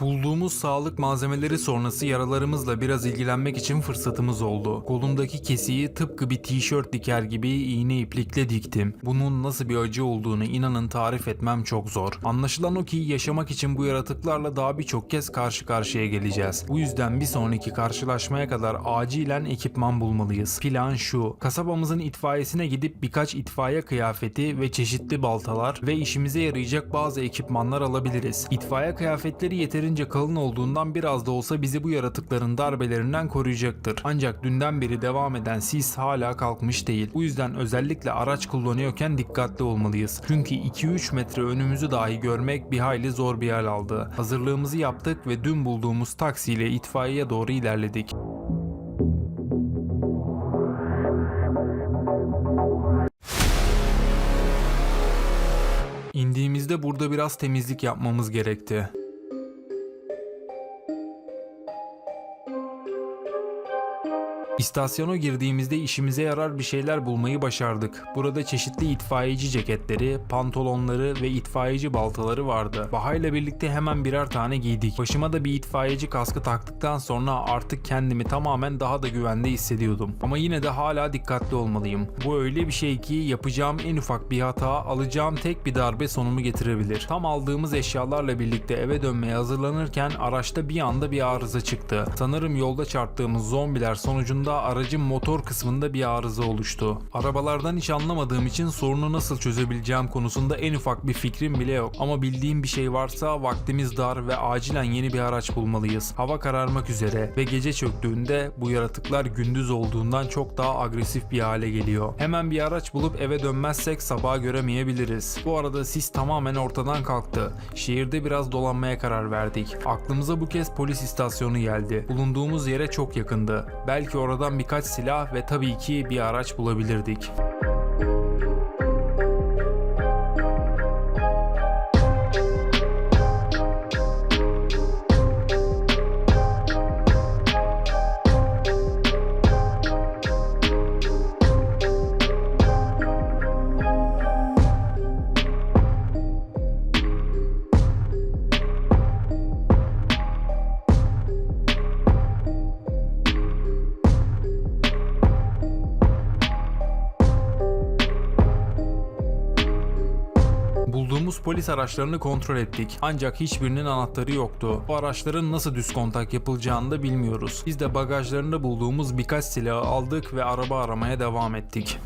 Bulduğumuz sağlık malzemeleri sonrası yaralarımızla biraz ilgilenmek için fırsatımız oldu. Kolumdaki kesiyi tıpkı bir tişört diker gibi iğne iplikle diktim. Bunun nasıl bir acı olduğunu inanın tarif etmem çok zor. Anlaşılan o ki yaşamak için bu yaratıklarla daha birçok kez karşı karşıya geleceğiz. Bu yüzden bir sonraki karşılaşmaya kadar acilen ekipman bulmalıyız. Plan şu. Kasabamızın itfaiyesine gidip birkaç itfaiye kıyafeti ve çeşitli baltalar ve işimize yarayacak bazı ekipmanlar alabiliriz. İtfaiye kıyafetleri yeterince kalın olduğundan biraz da olsa bizi bu yaratıkların darbelerinden koruyacaktır. Ancak dünden beri devam eden sis hala kalkmış değil. Bu yüzden özellikle araç kullanıyorken dikkatli olmalıyız. Çünkü 2-3 metre önümüzü dahi görmek bir hayli zor bir hal aldı. Hazırlığımızı yaptık ve dün bulduğumuz taksiyle itfaiyeye doğru ilerledik. İndiğimizde burada biraz temizlik yapmamız gerekti. İstasyona girdiğimizde işimize yarar bir şeyler bulmayı başardık. Burada çeşitli itfaiyeci ceketleri, pantolonları ve itfaiyeci baltaları vardı. Baha ile birlikte hemen birer tane giydik. Başıma da bir itfaiyeci kaskı taktıktan sonra artık kendimi tamamen daha da güvende hissediyordum. Ama yine de hala dikkatli olmalıyım. Bu öyle bir şey ki yapacağım en ufak bir hata alacağım tek bir darbe sonumu getirebilir. Tam aldığımız eşyalarla birlikte eve dönmeye hazırlanırken araçta bir anda bir arıza çıktı. Sanırım yolda çarptığımız zombiler sonucunda aracın motor kısmında bir arıza oluştu. Arabalardan hiç anlamadığım için sorunu nasıl çözebileceğim konusunda en ufak bir fikrim bile yok. Ama bildiğim bir şey varsa vaktimiz dar ve acilen yeni bir araç bulmalıyız. Hava kararmak üzere ve gece çöktüğünde bu yaratıklar gündüz olduğundan çok daha agresif bir hale geliyor. Hemen bir araç bulup eve dönmezsek sabaha göremeyebiliriz. Bu arada sis tamamen ortadan kalktı. Şehirde biraz dolanmaya karar verdik. Aklımıza bu kez polis istasyonu geldi. Bulunduğumuz yere çok yakındı. Belki oradan birkaç silah ve tabii ki bir araç bulabilirdik. Bulduğumuz polis araçlarını kontrol ettik. Ancak hiçbirinin anahtarı yoktu. Bu araçların nasıl düz kontak yapılacağını da bilmiyoruz. Biz de bagajlarında bulduğumuz birkaç silahı aldık ve araba aramaya devam ettik.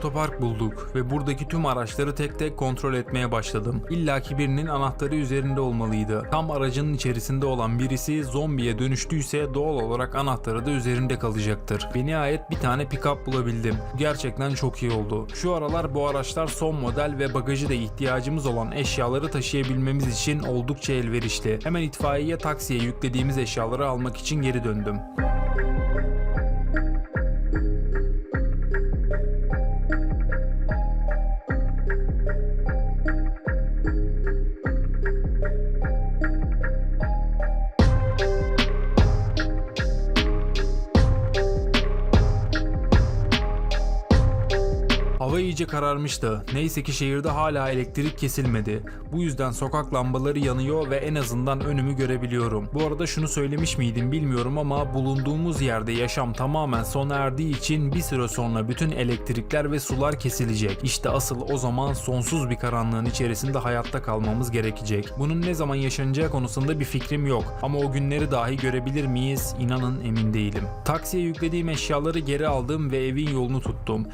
Otopark bulduk ve buradaki tüm araçları tek tek kontrol etmeye başladım. İlla ki birinin anahtarı üzerinde olmalıydı. Tam aracının içerisinde olan birisi zombiye dönüştüyse doğal olarak anahtarı da üzerinde kalacaktır. Ve nihayet bir tane pick-up bulabildim. Gerçekten çok iyi oldu. Şu aralar bu araçlar son model ve bagajı da ihtiyacımız olan eşyaları taşıyabilmemiz için oldukça elverişli. Hemen itfaiyeye taksiye yüklediğimiz eşyaları almak için geri döndüm. Hava iyice kararmıştı. Neyse ki şehirde hala elektrik kesilmedi. Bu yüzden sokak lambaları yanıyor ve en azından önümü görebiliyorum. Bu arada şunu söylemiş miydim bilmiyorum ama bulunduğumuz yerde yaşam tamamen sona erdiği için bir süre sonra bütün elektrikler ve sular kesilecek. İşte asıl o zaman sonsuz bir karanlığın içerisinde hayatta kalmamız gerekecek. Bunun ne zaman yaşanacağı konusunda bir fikrim yok ama o günleri dahi görebilir miyiz? İnanın emin değilim. Taksiye yüklediğim eşyaları geri aldım ve evin yolunu tuttum.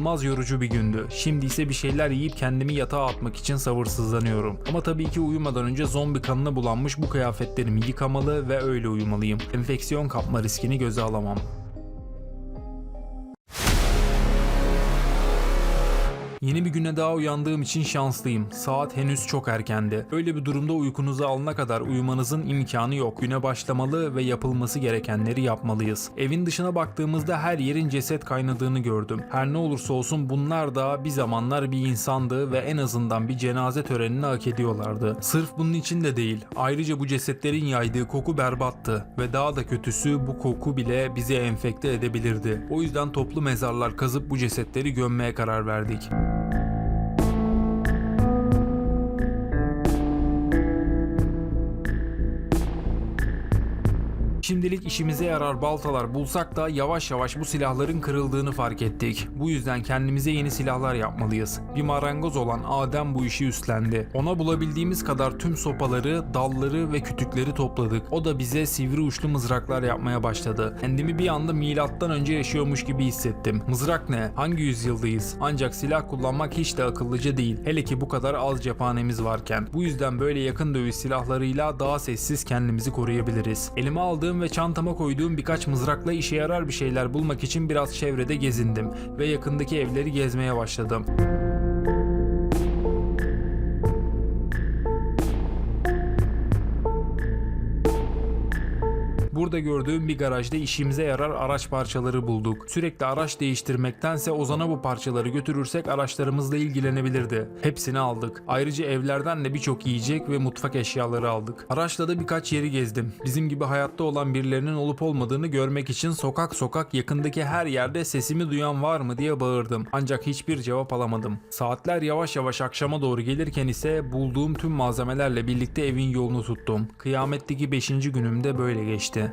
İnanılmaz yorucu bir gündü. Şimdi ise bir şeyler yiyip kendimi yatağa atmak için sabırsızlanıyorum. Ama tabii ki uyumadan önce zombi kanına bulanmış bu kıyafetlerimi yıkamalı ve öyle uyumalıyım. Enfeksiyon kapma riskini göze alamam. Yeni bir güne daha uyandığım için şanslıyım. Saat henüz çok erkendi. Öyle bir durumda uykunuzu alana kadar uyumanızın imkanı yok. Güne başlamalı ve yapılması gerekenleri yapmalıyız. Evin dışına baktığımızda her yerin ceset kaynadığını gördüm. Her ne olursa olsun bunlar da bir zamanlar bir insandı ve en azından bir cenaze törenini hak ediyorlardı. Sırf bunun için de değil. Ayrıca bu cesetlerin yaydığı koku berbattı ve daha da kötüsü bu koku bile bizi enfekte edebilirdi. O yüzden toplu mezarlar kazıp bu cesetleri gömmeye karar verdik. Thank you. Şimdilik işimize yarar baltalar bulsak da yavaş yavaş bu silahların kırıldığını fark ettik. Bu yüzden kendimize yeni silahlar yapmalıyız. Bir marangoz olan Adem bu işi üstlendi. Ona bulabildiğimiz kadar tüm sopaları, dalları ve kütükleri topladık. O da bize sivri uçlu mızraklar yapmaya başladı. Kendimi bir anda milattan önce yaşıyormuş gibi hissettim. Mızrak ne? Hangi yüzyıldayız? Ancak silah kullanmak hiç de akıllıca değil. Hele ki bu kadar az cephanemiz varken. Bu yüzden böyle yakın dövüş silahlarıyla daha sessiz kendimizi koruyabiliriz. Elime aldığım ve çantama koyduğum birkaç mızrakla işe yarar bir şeyler bulmak için biraz çevrede gezindim ve yakındaki evleri gezmeye başladım. Burada gördüğüm bir garajda işimize yarar araç parçaları bulduk. Sürekli araç değiştirmektense Ozan'a bu parçaları götürürsek araçlarımızla ilgilenebilirdi. Hepsini aldık. Ayrıca evlerden de birçok yiyecek ve mutfak eşyaları aldık. Araçla da birkaç yeri gezdim. Bizim gibi hayatta olan birilerinin olup olmadığını görmek için sokak sokak yakındaki her yerde sesimi duyan var mı diye bağırdım. Ancak hiçbir cevap alamadım. Saatler yavaş yavaş akşama doğru gelirken ise bulduğum tüm malzemelerle birlikte evin yolunu tuttum. Kıyametteki 5. günüm de böyle geçti.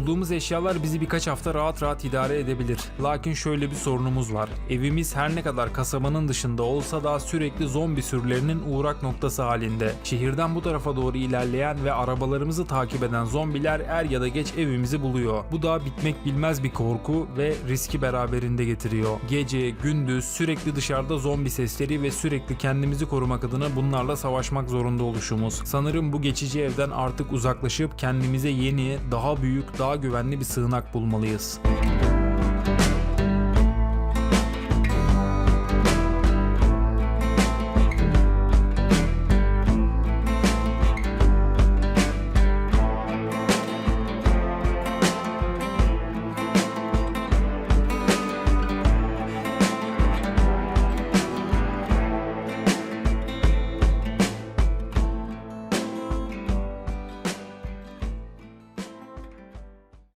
Bulduğumuz eşyalar bizi birkaç hafta rahat rahat idare edebilir. Lakin şöyle bir sorunumuz var. Evimiz her ne kadar kasabanın dışında olsa da sürekli zombi sürülerinin uğrak noktası halinde. Şehirden bu tarafa doğru ilerleyen ve arabalarımızı takip eden zombiler er ya da geç evimizi buluyor. Bu da bitmek bilmez bir korku ve riski beraberinde getiriyor. Gece, gündüz sürekli dışarıda zombi sesleri ve sürekli kendimizi korumak adına bunlarla savaşmak zorunda oluşumuz. Sanırım bu geçici evden artık uzaklaşıp kendimize yeni, daha büyük, daha güvenli bir sığınak bulmalıyız.